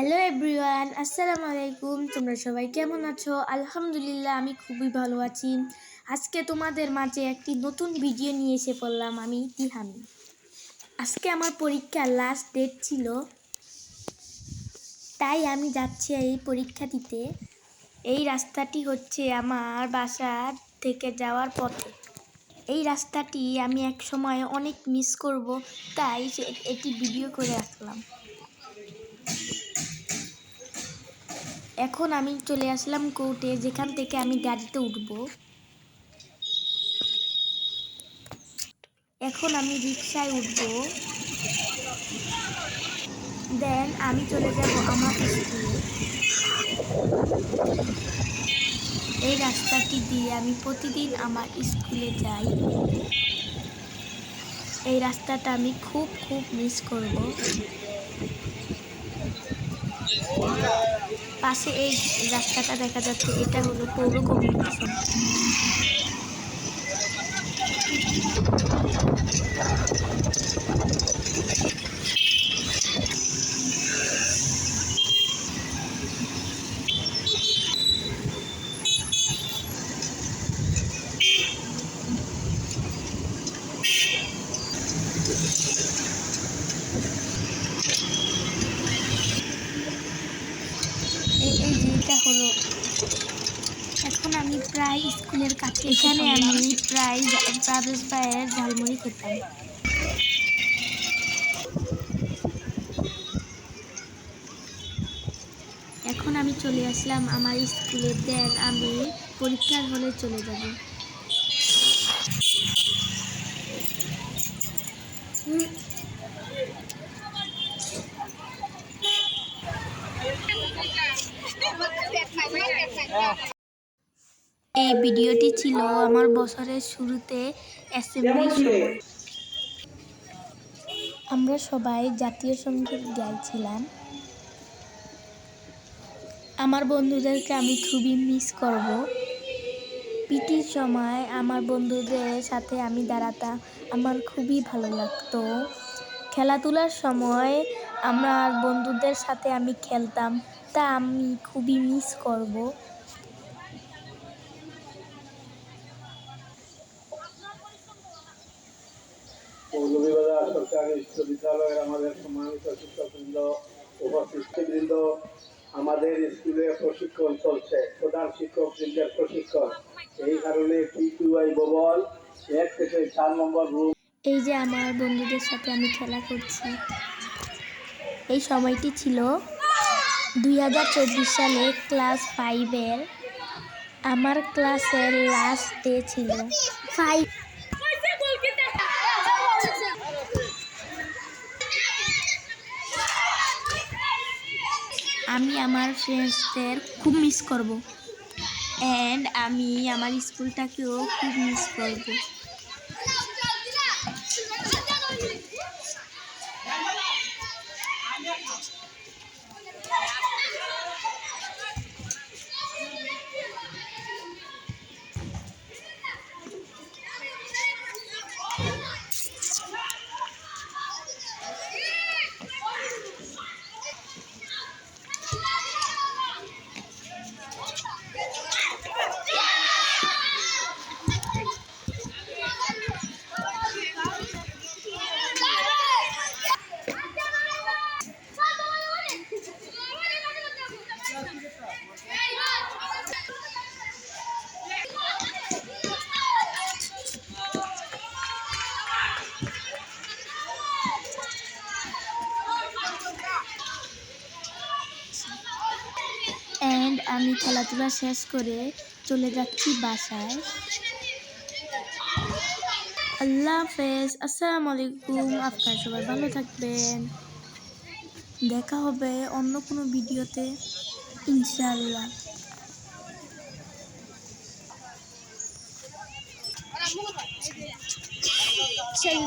Hello everyone আসসালামু আলাইকুম তোমরা সবাই কেমন আছো? আলহামদুলিল্লাহ, আমি খুবই ভালো আছি। আজকে তোমাদের মাঝে একটি নতুন ভিডিও নিয়ে এসে পড়লাম আমি, তিহামি। আজকে আমার পরীক্ষার লাস্ট ডেট ছিল। তাই আমি যাচ্ছি এই পরীক্ষা দিতে। এই রাস্তাটি হচ্ছে আমার বাসার থেকে যাওয়ার পথে। এই রাস্তাটি আমি এক সময় অনেক মিস করব, তাই এটি ভিডিও করে আসলাম। এখন আমি চলে আসলাম কোর্টে যেখান থেকে আমি গাড়িতে উঠব। এখন আমি রিক্সায় উঠব। দেন আমি চলে যাব আমার স্কুলে এই রাস্তাটি দিয়ে আমি প্রতিদিন আমার স্কুলে যাই। এই রাস্তাটা আমি খুব খুব মিস করব। পাশে এই রাস্তাটা দেখা যাচ্ছে এটা হলো পৌর এই এই যেটা হলো এখন আমি প্রায় স্কুলের কাছে এখানে আমি প্রায় প্রাবেশ ভাইয়ের ঝালমুড়ি খেতাম। এখন আমি চলে আসলাম আমার স্কুলে দেন, আমি পরীক্ষার হলে চলে যাব। এই ভিডিওটি ছিল আমার বছরের শুরুতে অ্যাসেম্বলির সময় আমরা সবাই জাতীয় সংগীত গাইছিলাম। আমার বন্ধুদেরকে আমি খুবই মিস করব। পিটির সময় আমার বন্ধুদের সাথে আমি দাঁড়াতাম। আমার খুবই ভালো লাগতো। খেলাধুলার সময় আমার বন্ধুদের সাথে আমি খেলতাম। তা আমি খুবই মিস করব। সরকারি বিশ্ববিদ্যালয়ের আমাদের সম্মানিত শিক্ষকবৃন্দ উপস্থিতবৃন্দ আমাদের স্কুলে প্রশিক্ষণ চলছে প্রধান শিক্ষকবৃন্দের প্রশিক্ষণ। এই কারণে পিকিউআই ভবন এক থেকে চার নম্বর রুম এই যে আমার বন্ধুদের সাথে আমি খেলা করছি। এই সময়টি ছিল দুই হাজার চব্বিশ সালে ক্লাস ফাইভের আমার ক্লাসের লাস্ট ডে ছিল। ফাইভ আমি আমার ফ্রেন্ডসদের খুব মিস করব। অ্যান্ড আমি আমার স্কুলটাকেও খুব মিস করব অ্যান্ড আমি খেলাধুলা শেষ করে চলে যাচ্ছি বাসায়। আল্লাহ হাফেজ, আসসালামু আলাইকুম। আপনার সবাই ভালো থাকবেন। দেখা হবে অন্য কোনো ভিডিওতে, ইনশাআল্লাহ। সেই